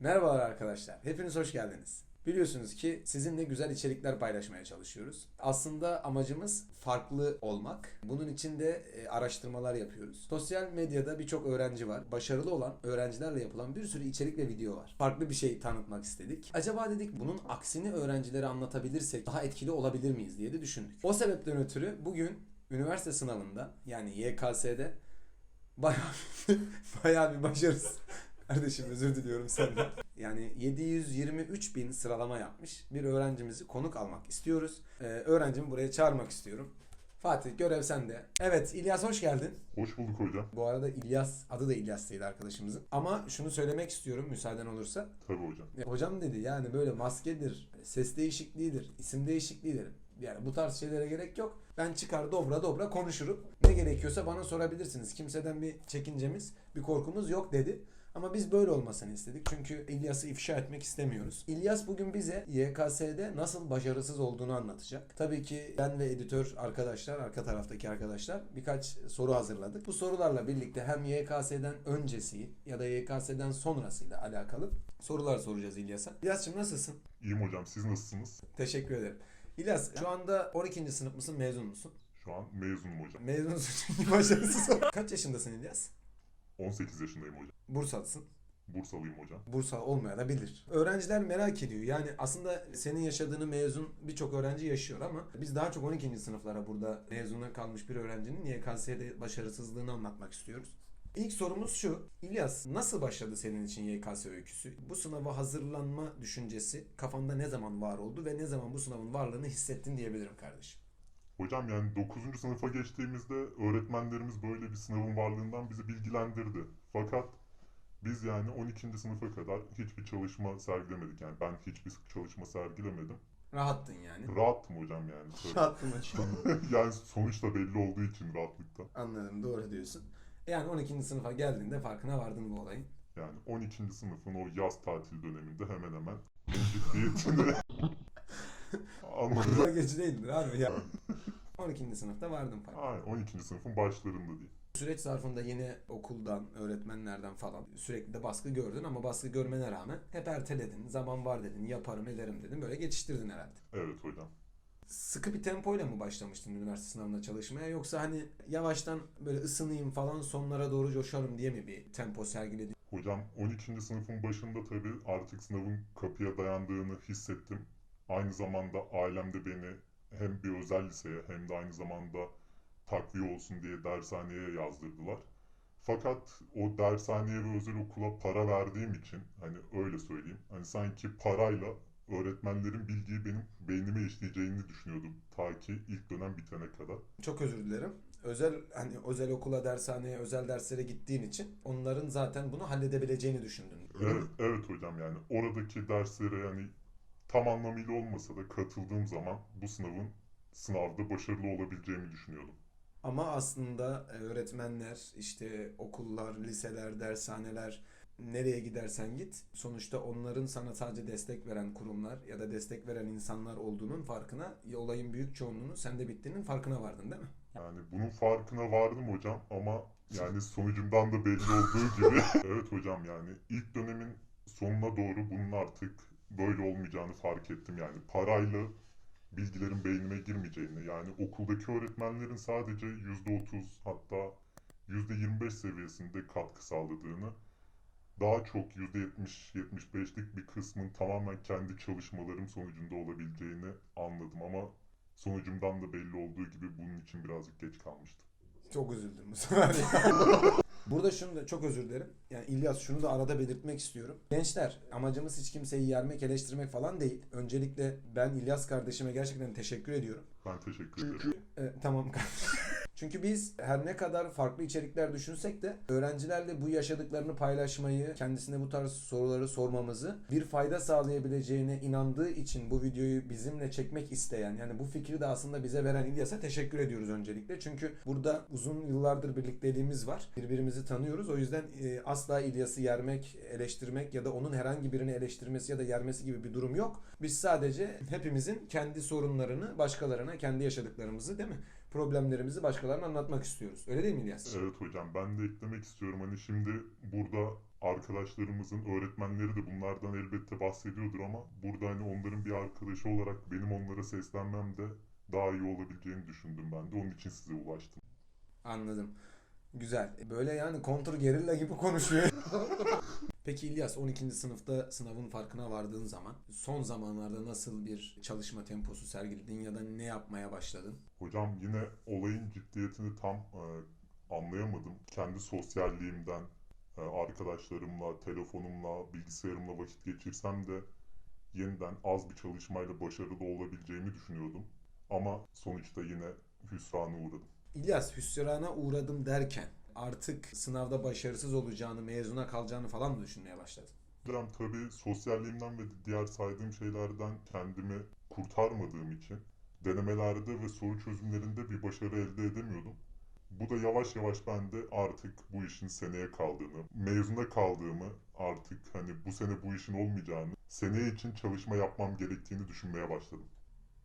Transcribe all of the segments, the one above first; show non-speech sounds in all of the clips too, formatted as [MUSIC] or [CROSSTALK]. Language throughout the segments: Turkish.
Merhabalar arkadaşlar. Hepiniz hoş geldiniz. Biliyorsunuz ki sizinle güzel içerikler paylaşmaya çalışıyoruz. Aslında amacımız farklı olmak. Bunun için de e, araştırmalar yapıyoruz. Sosyal medyada birçok öğrenci var. Başarılı olan öğrencilerle yapılan bir sürü içerik ve video var. Farklı bir şey tanıtmak istedik. Acaba dedik bunun aksini öğrencilere anlatabilirsek daha etkili olabilir miyiz diye de düşündük. O sebepten ötürü bugün üniversite sınavında yani YKS'de bayağı [LAUGHS] bayağı bir başarısız. Kardeşim özür diliyorum senden. Yani 723 bin sıralama yapmış bir öğrencimizi konuk almak istiyoruz. Ee, öğrencimi buraya çağırmak istiyorum. Fatih görev sende. Evet İlyas hoş geldin. Hoş bulduk hocam. Bu arada İlyas adı da İlyas değil arkadaşımızın. Ama şunu söylemek istiyorum müsaaden olursa. Tabii hocam. Ya, hocam dedi yani böyle maskedir, ses değişikliğidir, isim değişikliğidir. Yani bu tarz şeylere gerek yok. Ben çıkar dobra dobra konuşurum. Ne gerekiyorsa bana sorabilirsiniz. Kimseden bir çekincemiz, bir korkumuz yok dedi. Ama biz böyle olmasını istedik. Çünkü İlyas'ı ifşa etmek istemiyoruz. İlyas bugün bize YKS'de nasıl başarısız olduğunu anlatacak. Tabii ki ben ve editör arkadaşlar, arka taraftaki arkadaşlar birkaç soru hazırladık. Bu sorularla birlikte hem YKS'den öncesi ya da YKS'den sonrasıyla alakalı sorular soracağız İlyas'a. İlyas'cığım nasılsın? İyiyim hocam. Siz nasılsınız? Teşekkür ederim. İlyas şu anda 12. sınıf mısın, mezun musun? Şu an mezunum hocam. Mezunsun çünkü başarısız Kaç yaşındasın İlyas? 18 yaşındayım hocam. Bursalısın. Bursalıyım hocam. Bursa olmayabilir. Öğrenciler merak ediyor. Yani aslında senin yaşadığını mezun birçok öğrenci yaşıyor ama biz daha çok 12. sınıflara burada mezuna kalmış bir öğrencinin YKS'de başarısızlığını anlatmak istiyoruz. İlk sorumuz şu. İlyas nasıl başladı senin için YKS öyküsü? Bu sınava hazırlanma düşüncesi kafanda ne zaman var oldu ve ne zaman bu sınavın varlığını hissettin diyebilirim kardeşim. Hocam yani 9. sınıfa geçtiğimizde öğretmenlerimiz böyle bir sınavın varlığından bizi bilgilendirdi. Fakat biz yani 12. sınıfa kadar hiçbir çalışma sergilemedik. Yani ben hiçbir çalışma sergilemedim. Rahattın yani. Rahattım hocam yani. [LAUGHS] Rahattın. [LAUGHS] yani sonuçta belli olduğu için rahatlıkta. Anladım doğru diyorsun. Yani 12. sınıfa geldiğinde farkına vardın bu olayın. Yani 12. sınıfın o yaz tatil döneminde hemen hemen [LAUGHS] ciddiyetini anladım. Dalga geçici değildir abi ya. 12. sınıfta vardım fark. Aynen 12. sınıfın başlarında değil. Süreç zarfında yine okuldan, öğretmenlerden falan sürekli de baskı gördün ama baskı görmene rağmen hep erteledin. Zaman var dedin, yaparım ederim dedin. Böyle geçiştirdin herhalde. Evet hocam. Sıkı bir tempoyla mı başlamıştın üniversite sınavına çalışmaya yoksa hani yavaştan böyle ısınayım falan sonlara doğru coşarım diye mi bir tempo sergiledin? Hocam 12. sınıfın başında tabii artık sınavın kapıya dayandığını hissettim. Aynı zamanda ailem de beni hem bir özel liseye hem de aynı zamanda takviye olsun diye dershaneye yazdırdılar. Fakat o dershaneye ve özel okula para verdiğim için hani öyle söyleyeyim. Hani sanki parayla öğretmenlerin bilgiyi benim beynime işleyeceğini düşünüyordum. Ta ki ilk dönem bitene kadar. Çok özür dilerim. Özel hani özel okula, dershaneye, özel derslere gittiğin için onların zaten bunu halledebileceğini düşündün. Evet, evet hocam yani oradaki derslere yani tam anlamıyla olmasa da katıldığım zaman bu sınavın sınavda başarılı olabileceğimi düşünüyordum. Ama aslında e, öğretmenler, işte okullar, liseler, dershaneler nereye gidersen git sonuçta onların sana sadece destek veren kurumlar ya da destek veren insanlar olduğunun farkına, olayın büyük çoğunluğunu sende bittiğinin farkına vardın değil mi? Yani bunun farkına vardım hocam ama [LAUGHS] yani sonucumdan da belli olduğu gibi [LAUGHS] evet hocam yani ilk dönemin sonuna doğru bunun artık böyle olmayacağını fark ettim yani parayla bilgilerin beynime girmeyeceğini yani okuldaki öğretmenlerin sadece %30 hatta %25 seviyesinde katkı sağladığını daha çok %70-75'lik bir kısmın tamamen kendi çalışmalarım sonucunda olabileceğini anladım ama sonucumdan da belli olduğu gibi bunun için birazcık geç kalmıştım. Çok üzüldüm bu sefer. [LAUGHS] Burada şunu da çok özür dilerim. Yani İlyas şunu da arada belirtmek istiyorum. Gençler amacımız hiç kimseyi yermek, eleştirmek falan değil. Öncelikle ben İlyas kardeşime gerçekten teşekkür ediyorum. Ben teşekkür ederim. E, tamam [LAUGHS] Çünkü biz her ne kadar farklı içerikler düşünsek de öğrencilerle bu yaşadıklarını paylaşmayı, kendisine bu tarz soruları sormamızı bir fayda sağlayabileceğine inandığı için bu videoyu bizimle çekmek isteyen yani bu fikri de aslında bize veren İlyas'a teşekkür ediyoruz öncelikle. Çünkü burada uzun yıllardır birlikteliğimiz var. Birbirimizi tanıyoruz. O yüzden e, asla İlyas'ı yermek, eleştirmek ya da onun herhangi birini eleştirmesi ya da yermesi gibi bir durum yok. Biz sadece hepimizin kendi sorunlarını başkalarına, kendi yaşadıklarımızı değil mi? Problemlerimizi başkalarına anlatmak istiyoruz. Öyle değil mi İlyas? Evet hocam ben de eklemek istiyorum hani şimdi burada arkadaşlarımızın öğretmenleri de bunlardan elbette bahsediyordur ama burada hani onların bir arkadaşı olarak benim onlara seslenmem de daha iyi olabileceğini düşündüm ben de onun için size ulaştım. Anladım. Güzel. Böyle yani kontur gerilla gibi konuşuyor. [LAUGHS] Peki İlyas 12. sınıfta sınavın farkına vardığın zaman son zamanlarda nasıl bir çalışma temposu sergiledin ya da ne yapmaya başladın? Hocam yine olayın ciddiyetini tam e, anlayamadım. Kendi sosyalliğimden, e, arkadaşlarımla, telefonumla, bilgisayarımla vakit geçirsem de yeniden az bir çalışmayla başarılı olabileceğimi düşünüyordum. Ama sonuçta yine hüsrana uğradım. İlyas hüsrana uğradım derken artık sınavda başarısız olacağını, mezuna kalacağını falan mı düşünmeye başladın? Hocam tabii sosyalliğimden ve diğer saydığım şeylerden kendimi kurtarmadığım için denemelerde ve soru çözümlerinde bir başarı elde edemiyordum. Bu da yavaş yavaş bende artık bu işin seneye kaldığını, mezuna kaldığımı, artık hani bu sene bu işin olmayacağını, seneye için çalışma yapmam gerektiğini düşünmeye başladım.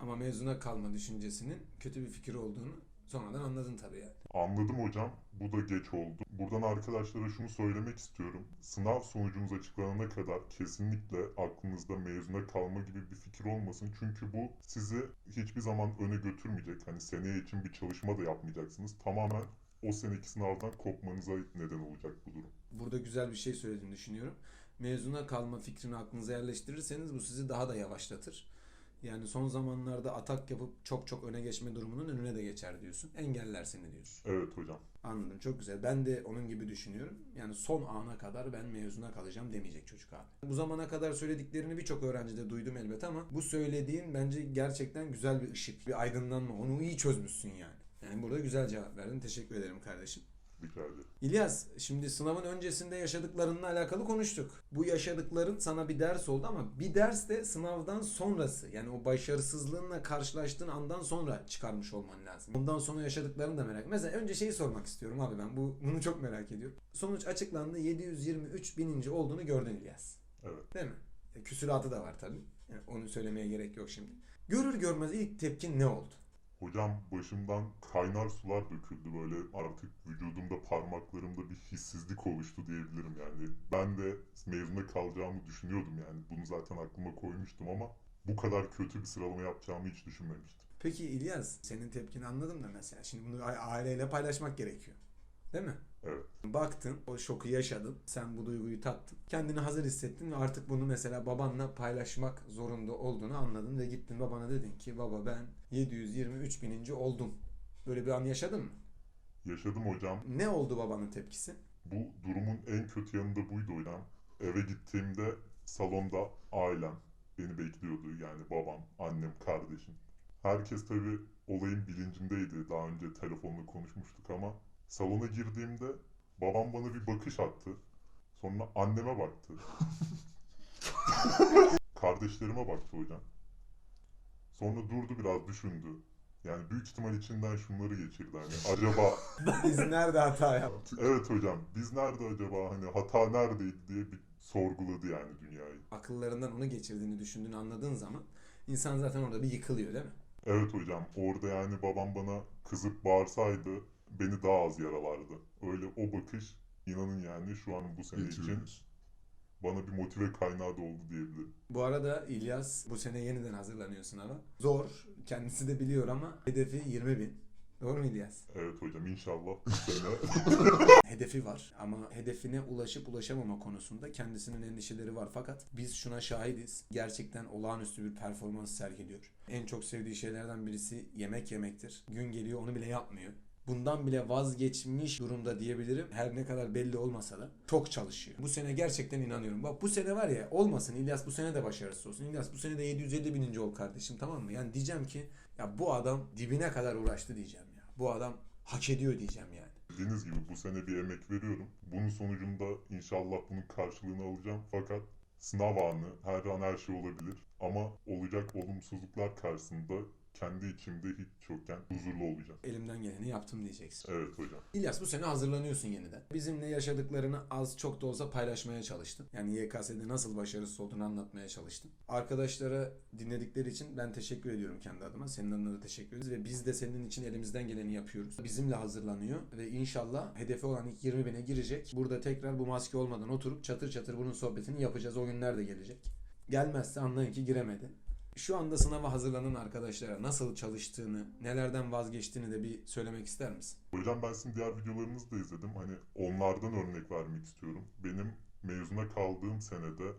Ama mezuna kalma düşüncesinin kötü bir fikir olduğunu sonradan anladın tabii yani. Anladım hocam. Bu da geç oldu. Buradan arkadaşlara şunu söylemek istiyorum. Sınav sonucunuz açıklanana kadar kesinlikle aklınızda mezuna kalma gibi bir fikir olmasın. Çünkü bu sizi hiçbir zaman öne götürmeyecek. Hani seneye için bir çalışma da yapmayacaksınız. Tamamen o seneki sınavdan kopmanıza neden olacak bu durum. Burada güzel bir şey söylediğini düşünüyorum. Mezuna kalma fikrini aklınıza yerleştirirseniz bu sizi daha da yavaşlatır. Yani son zamanlarda atak yapıp çok çok öne geçme durumunun önüne de geçer diyorsun. Engeller seni diyorsun. Evet hocam. Anladım çok güzel. Ben de onun gibi düşünüyorum. Yani son ana kadar ben mezuna kalacağım demeyecek çocuk abi. Bu zamana kadar söylediklerini birçok öğrencide duydum elbet ama bu söylediğin bence gerçekten güzel bir ışık, bir aydınlanma. Onu iyi çözmüşsün yani. Yani burada güzel cevap verdin. Teşekkür ederim kardeşim. Ederim. İlyas, şimdi sınavın öncesinde yaşadıklarınla alakalı konuştuk. Bu yaşadıkların sana bir ders oldu ama bir ders de sınavdan sonrası. Yani o başarısızlığınla karşılaştığın andan sonra çıkarmış olman lazım. Ondan sonra yaşadıklarını da merak Mesela önce şeyi sormak istiyorum abi ben. Bu, bunu çok merak ediyorum. Sonuç açıklandı. 723 bininci olduğunu gördün İlyas. Evet. Değil mi? E, küsuratı da var tabii. Yani onu söylemeye gerek yok şimdi. Görür görmez ilk tepkin ne oldu? Hocam başımdan kaynar sular döküldü böyle artık vücudumda parmaklarımda bir hissizlik oluştu diyebilirim yani. Ben de mezuna kalacağımı düşünüyordum yani. Bunu zaten aklıma koymuştum ama bu kadar kötü bir sıralama yapacağımı hiç düşünmemiştim. Peki İlyas, senin tepkini anladım da mesela. Şimdi bunu aileyle paylaşmak gerekiyor. Değil mi? Evet. Baktın, o şoku yaşadın. Sen bu duyguyu tattın. Kendini hazır hissettin ve artık bunu mesela babanla paylaşmak zorunda olduğunu anladın ve gittin babana dedin ki baba ben 723 bininci oldum. Böyle bir an yaşadın mı? Yaşadım hocam. Ne oldu babanın tepkisi? Bu durumun en kötü yanında buydu hocam. Eve gittiğimde salonda ailem beni bekliyordu. Yani babam, annem, kardeşim. Herkes tabii olayın bilincindeydi. Daha önce telefonla konuşmuştuk ama salona girdiğimde babam bana bir bakış attı. Sonra anneme baktı. [LAUGHS] Kardeşlerime baktı hocam. Sonra durdu biraz düşündü. Yani büyük ihtimal içinden şunları geçirdi hani acaba [LAUGHS] Biz nerede hata yaptık? Evet hocam. Biz nerede acaba hani hata neredeydi diye bir sorguladı yani dünyayı. Akıllarından onu geçirdiğini düşündüğünü anladığın zaman insan zaten orada bir yıkılıyor değil mi? Evet hocam. Orada yani babam bana kızıp bağırsaydı beni daha az yaralardı. Öyle o bakış inanın yani şu an bu sene için bana bir motive kaynağı da oldu diyebilirim. Bu arada İlyas bu sene yeniden hazırlanıyor sınava. Zor. Kendisi de biliyor ama hedefi 20 bin. Doğru mu İlyas? Evet hocam inşallah bu [LAUGHS] sene Hedefi var ama hedefine ulaşıp ulaşamama konusunda kendisinin endişeleri var. Fakat biz şuna şahidiz. Gerçekten olağanüstü bir performans sergiliyor. En çok sevdiği şeylerden birisi yemek yemektir. Gün geliyor onu bile yapmıyor. Bundan bile vazgeçmiş durumda diyebilirim. Her ne kadar belli olmasa da çok çalışıyor. Bu sene gerçekten inanıyorum. Bak bu sene var ya olmasın İlyas bu sene de başarısız olsun. İlyas bu sene de 750 bininci ol kardeşim tamam mı? Yani diyeceğim ki ya bu adam dibine kadar uğraştı diyeceğim ya. Bu adam hak ediyor diyeceğim yani. dediğiniz gibi bu sene bir emek veriyorum. Bunun sonucunda inşallah bunun karşılığını alacağım. Fakat sınav anı her an her şey olabilir. Ama olacak olumsuzluklar karşısında kendi içimde hiç yokken huzurlu olacağım. Elimden geleni yaptım diyeceksin. Evet hocam. İlyas bu sene hazırlanıyorsun yeniden. Bizimle yaşadıklarını az çok da olsa paylaşmaya çalıştın. Yani YKS'de nasıl başarısız olduğunu anlatmaya çalıştın. Arkadaşlara dinledikleri için ben teşekkür ediyorum kendi adıma. Senin adına da teşekkür ederiz ve biz de senin için elimizden geleni yapıyoruz. Bizimle hazırlanıyor ve inşallah hedefi olan ilk 20 bine girecek. Burada tekrar bu maske olmadan oturup çatır çatır bunun sohbetini yapacağız. O günler de gelecek. Gelmezse anlayın ki giremedi. Şu anda sınava hazırlanan arkadaşlara nasıl çalıştığını, nelerden vazgeçtiğini de bir söylemek ister misin? Hocam ben sizin diğer videolarınızı da izledim. Hani onlardan örnek vermek istiyorum. Benim mezuna kaldığım senede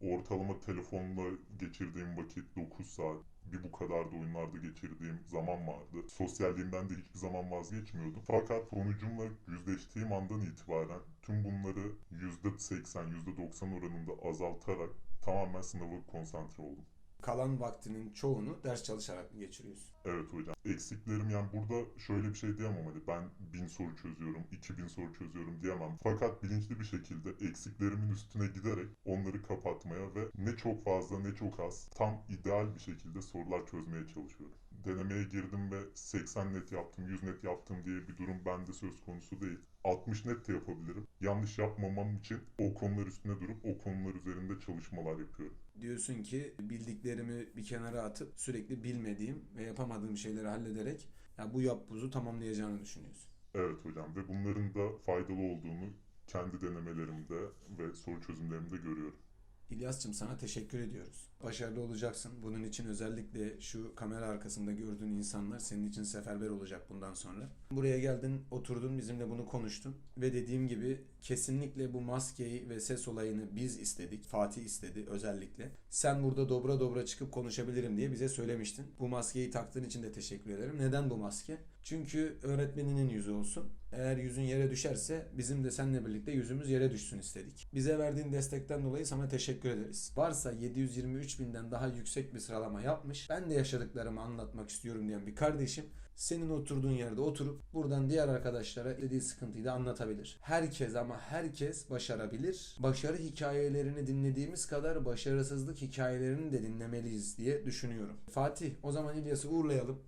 ortalama telefonla geçirdiğim vakit 9 saat. Bir bu kadar da oyunlarda geçirdiğim zaman vardı. Sosyalliğimden de hiçbir zaman vazgeçmiyordum. Fakat sonucumla yüzleştiğim andan itibaren tüm bunları %80, %90 oranında azaltarak tamamen sınava konsantre oldum. Kalan vaktinin çoğunu ders çalışarak geçiriyorsun? Evet hocam. Eksiklerim yani burada şöyle bir şey diyemem hani ben bin soru çözüyorum, 2000 soru çözüyorum diyemem. Fakat bilinçli bir şekilde eksiklerimin üstüne giderek onları kapatmaya ve ne çok fazla ne çok az tam ideal bir şekilde sorular çözmeye çalışıyorum. Denemeye girdim ve 80 net yaptım, 100 net yaptım diye bir durum bende söz konusu değil. 60 net de yapabilirim. Yanlış yapmamam için o konular üstüne durup o konular üzerinde çalışmalar yapıyorum. Diyorsun ki bildiklerimi bir kenara atıp sürekli bilmediğim ve yapamadığım şeyleri hallederek ya bu yap buzu tamamlayacağını düşünüyorsun. Evet hocam ve bunların da faydalı olduğunu kendi denemelerimde ve soru çözümlerimde görüyorum. İlyas'cığım sana teşekkür ediyoruz. Başarılı olacaksın. Bunun için özellikle şu kamera arkasında gördüğün insanlar senin için seferber olacak bundan sonra. Buraya geldin, oturdun, bizimle bunu konuştun. Ve dediğim gibi kesinlikle bu maskeyi ve ses olayını biz istedik. Fatih istedi özellikle. Sen burada dobra dobra çıkıp konuşabilirim diye bize söylemiştin. Bu maskeyi taktığın için de teşekkür ederim. Neden bu maske? Çünkü öğretmeninin yüzü olsun. Eğer yüzün yere düşerse bizim de seninle birlikte yüzümüz yere düşsün istedik. Bize verdiğin destekten dolayı sana teşekkür ederiz. Varsa 723 binden daha yüksek bir sıralama yapmış. Ben de yaşadıklarımı anlatmak istiyorum diyen bir kardeşim senin oturduğun yerde oturup buradan diğer arkadaşlara dediği sıkıntıyı da anlatabilir. Herkes ama herkes başarabilir. Başarı hikayelerini dinlediğimiz kadar başarısızlık hikayelerini de dinlemeliyiz diye düşünüyorum. Fatih o zaman İlyas'ı uğurlayalım.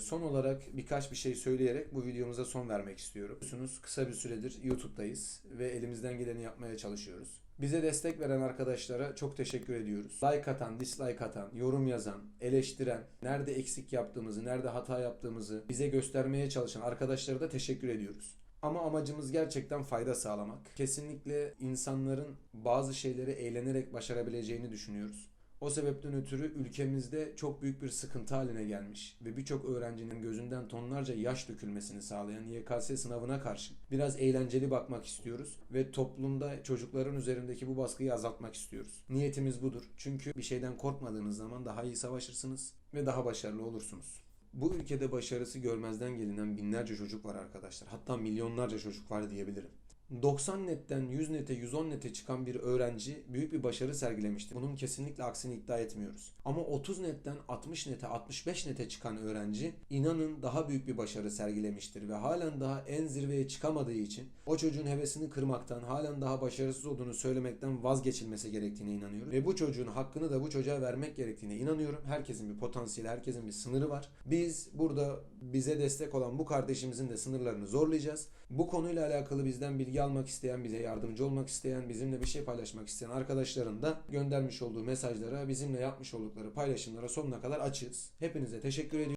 Son olarak birkaç bir şey söyleyerek bu videomuza son vermek istiyorum. Biliyorsunuz kısa bir süredir YouTube'dayız ve elimizden geleni yapmaya çalışıyoruz. Bize destek veren arkadaşlara çok teşekkür ediyoruz. Like atan, dislike atan, yorum yazan, eleştiren, nerede eksik yaptığımızı, nerede hata yaptığımızı bize göstermeye çalışan arkadaşlara da teşekkür ediyoruz. Ama amacımız gerçekten fayda sağlamak. Kesinlikle insanların bazı şeyleri eğlenerek başarabileceğini düşünüyoruz. O sebepten ötürü ülkemizde çok büyük bir sıkıntı haline gelmiş ve birçok öğrencinin gözünden tonlarca yaş dökülmesini sağlayan YKS sınavına karşı biraz eğlenceli bakmak istiyoruz ve toplumda çocukların üzerindeki bu baskıyı azaltmak istiyoruz. Niyetimiz budur. Çünkü bir şeyden korkmadığınız zaman daha iyi savaşırsınız ve daha başarılı olursunuz. Bu ülkede başarısı görmezden gelinen binlerce çocuk var arkadaşlar. Hatta milyonlarca çocuk var diyebilirim. 90 netten 100 nete 110 nete çıkan bir öğrenci büyük bir başarı sergilemiştir. Bunun kesinlikle aksini iddia etmiyoruz. Ama 30 netten 60 nete 65 nete çıkan öğrenci inanın daha büyük bir başarı sergilemiştir ve halen daha en zirveye çıkamadığı için o çocuğun hevesini kırmaktan halen daha başarısız olduğunu söylemekten vazgeçilmesi gerektiğine inanıyorum. Ve bu çocuğun hakkını da bu çocuğa vermek gerektiğine inanıyorum. Herkesin bir potansiyeli, herkesin bir sınırı var. Biz burada bize destek olan bu kardeşimizin de sınırlarını zorlayacağız. Bu konuyla alakalı bizden bilgi almak isteyen, bize yardımcı olmak isteyen, bizimle bir şey paylaşmak isteyen arkadaşların da göndermiş olduğu mesajlara, bizimle yapmış oldukları paylaşımlara sonuna kadar açığız. Hepinize teşekkür ediyorum.